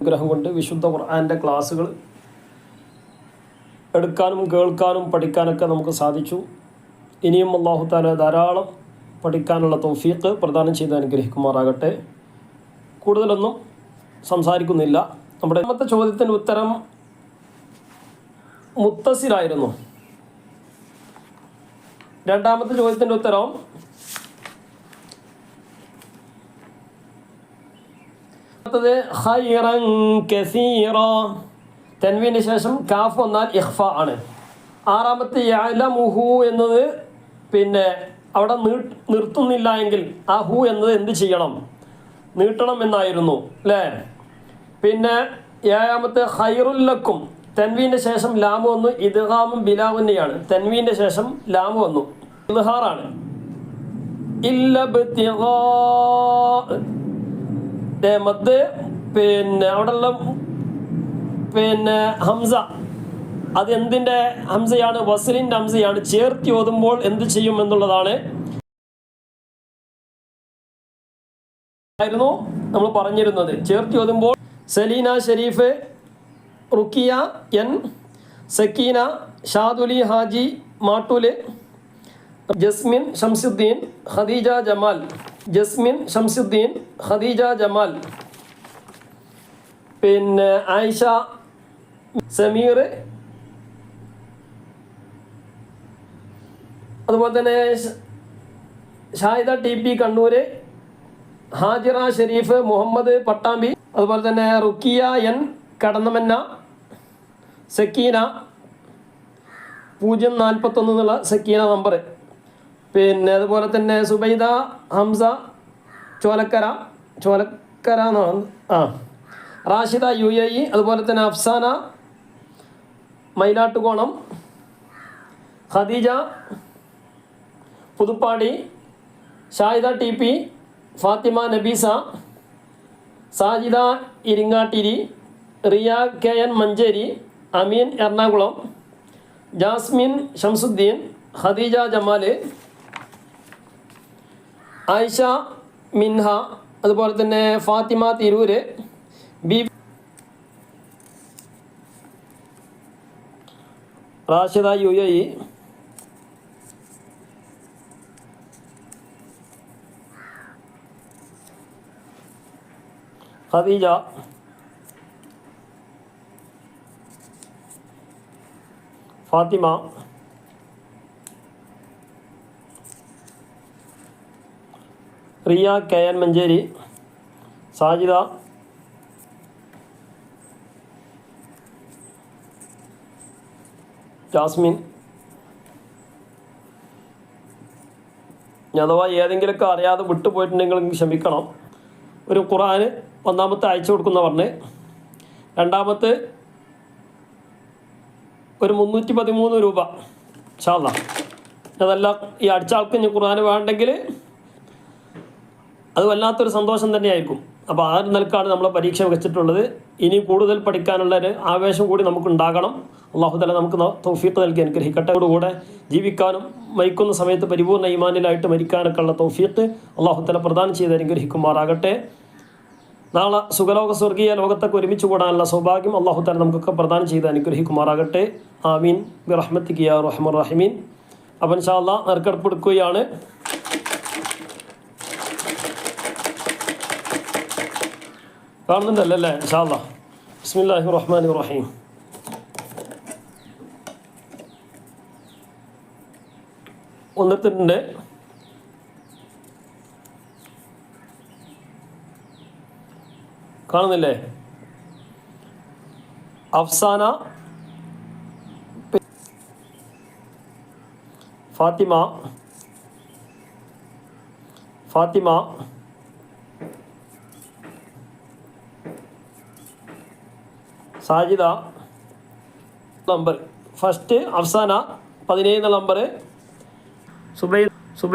അനുഗ്രഹം കൊണ്ട് വിശുദ്ധ ഖുർആാന്റെ ക്ലാസ്സുകൾ എടുക്കാനും കേൾക്കാനും പഠിക്കാനൊക്കെ നമുക്ക് സാധിച്ചു. ഇനിയും അള്ളാഹു താല ധാരാളം പഠിക്കാനുള്ള തൗഫീഖ് പ്രദാനം ചെയ്ത് അനുഗ്രഹിക്കുമാറാകട്ടെ. കൂടുതലൊന്നും സംസാരിക്കുന്നില്ല. നമ്മുടെ രണ്ടാമത്തെ ചോദ്യത്തിന്റെ ഉത്തരം മുത്തസിലായിരുന്നു. രണ്ടാമത്തെ ചോദ്യത്തിന്റെ ഉത്തരം അടുത്തത് ഖൈറൻ കസീറ. ശേഷം കാഫ് വന്നാൽ ഇഹ്ഫ ആണ്. ആറാമത്തെ യഅലമുഹു എന്നത് പിന്നെ അവിടെ നിർത്തുന്നില്ല എങ്കിൽ ആ ഹു എന്നത് എന്ത് ചെയ്യണം? നീട്ടണം എന്നായിരുന്നു അല്ലേ? പിന്നെ ഏഴാമത്തെ ഹൈറുല്ലക്കും തെൻവീന്റെ ശേഷം ലാമ് വന്നു. ഇദ്ഹാമും ബിലാവുന്നെയാണ്. തെൻവീന്റെ ശേഷം ലാമ് വന്നു. ഇദ്ഹാറാണ് മദ് പിന്നെ അവിടെയുള്ള പിന്നെ ഹംസ. അത് എന്തിന്റെ ഹംസയാണ്? വസലിന്റെ ഹംസയാണ്. ചേർത്തി ഓതുമ്പോൾ എന്ത് ചെയ്യും എന്നുള്ളതാണ്. ആയിരുന്നു നമ്മൾ പറഞ്ഞിരുന്നത്. ചേർത്തി ഓതുമ്പോൾ സലീന ഷെരീഫ് റുക്കിയ എൻ സക്കീന ഷാദുലി ഹാജി മാട്ടൂൽ ജസ്മിൻ ഷംസുദ്ദീൻ ഖദീജ ജമാൽ. ജസ്മിൻ ഷംസുദ്ദീൻ ഖദീജ ജമാൽ. പിന്നെ ആയിഷ സമീർ. അതുപോലെ തന്നെ ഷാഹിദ ടി പി കണ്ണൂര് ഹാജിറ ഷെരീഫ് മുഹമ്മദ് പട്ടാമ്പി അതുപോലെ തന്നെ റുക്കിയ എൻ കടന്നമന്ന സക്കീന പൂജ്യം നാൽപ്പത്തൊന്ന് എന്നുള്ള സക്കീന നമ്പർ പിന്നെ അതുപോലെ തന്നെ സുബൈദ ഹംസ ചോലക്കര ചോലക്കര എന്നാണ് ആ. റാഷിദ യു എ ഇ അതുപോലെ തന്നെ Afsana Mayilattukonam Khadija Puthuppadi Shahida T P Fathima Nabeesa Sajida Iringattiri Riya K N Manjeri Ameen Ernakulam Jasmin Shamsuddin Khadija Jamal Ayisha Minha അതുപോലെ തന്നെ Fathima Tirur B Rashida U A E. Khadija. Fathima. Riya K N Manjeri Sajida. Jasmin. അഥവാ ഏതെങ്കിലുമൊക്കെ അറിയാതെ വിട്ടുപോയിട്ടുണ്ടെങ്കിൽ ക്ഷമിക്കണം. ഒരു ഖുറാന് ഒന്നാമത്തെ അയച്ചു കൊടുക്കുന്ന പറഞ്ഞ്. രണ്ടാമത്തെ ഒരു മുന്നൂറ്റി പതിമൂന്ന് രൂപ ഷാദ അതല്ല ഈ അടിച്ച ആൾക്ക് ഇനി ഖുർആൻ വേണ്ടെങ്കിൽ അത് വല്ലാത്തൊരു സന്തോഷം തന്നെയായിരിക്കും. അപ്പോൾ ആ ഒരു നിലക്കാണ് നമ്മൾ പരീക്ഷ വെച്ചിട്ടുള്ളത് ഇനി കൂടുതൽ പഠിക്കാനുള്ള ഒരു ആവേശം കൂടി നമുക്ക് ഉണ്ടാകണം അള്ളാഹുദല നമുക്ക് തൗഫീഖ് നൽകി അനുഗ്രഹിക്കട്ടെ. കൂടെ ജീവിക്കാനും മരിക്കുന്ന സമയത്ത് പരിപൂർണ ഈമാനിലായിട്ട് മരിക്കാനൊക്കെ ഉള്ള തൗഫീഖ് അള്ളാഹുദല പ്രദാനം ചെയ്ത് അനുഗ്രഹിക്കുമാറാകട്ടെ. നാളെ സുഖലോക സ്വർഗീയ ലോകത്തൊക്കെ ഒരുമിച്ച് കൂടാനുള്ള സൗഭാഗ്യം അള്ളാഹു താല നമുക്കൊക്കെ പ്രദാനം ചെയ്ത് അനുഗ്രഹിക്കുമാറാകട്ടെ. ആമീൻ. അപ്പൻ റഹ്മർ റഹിമീൻ അപ്പം ഇൻഷാല്ലാ നറുക്കെടുപ്പ് എടുക്കുകയാണ് കാണുന്നുണ്ടല്ലോ അല്ലേ ഇൻഷാല്ലാ ബിസ്മില്ലാഹി റഹ്മാൻ റഹീം ഒന്നെടുത്തിട്ടുണ്ട് കാണുന്നില്ലേ Afsana P- Fathima Fathima Sajida number. First Afsana പതിനേഴ് നമ്പർ സുബൈദ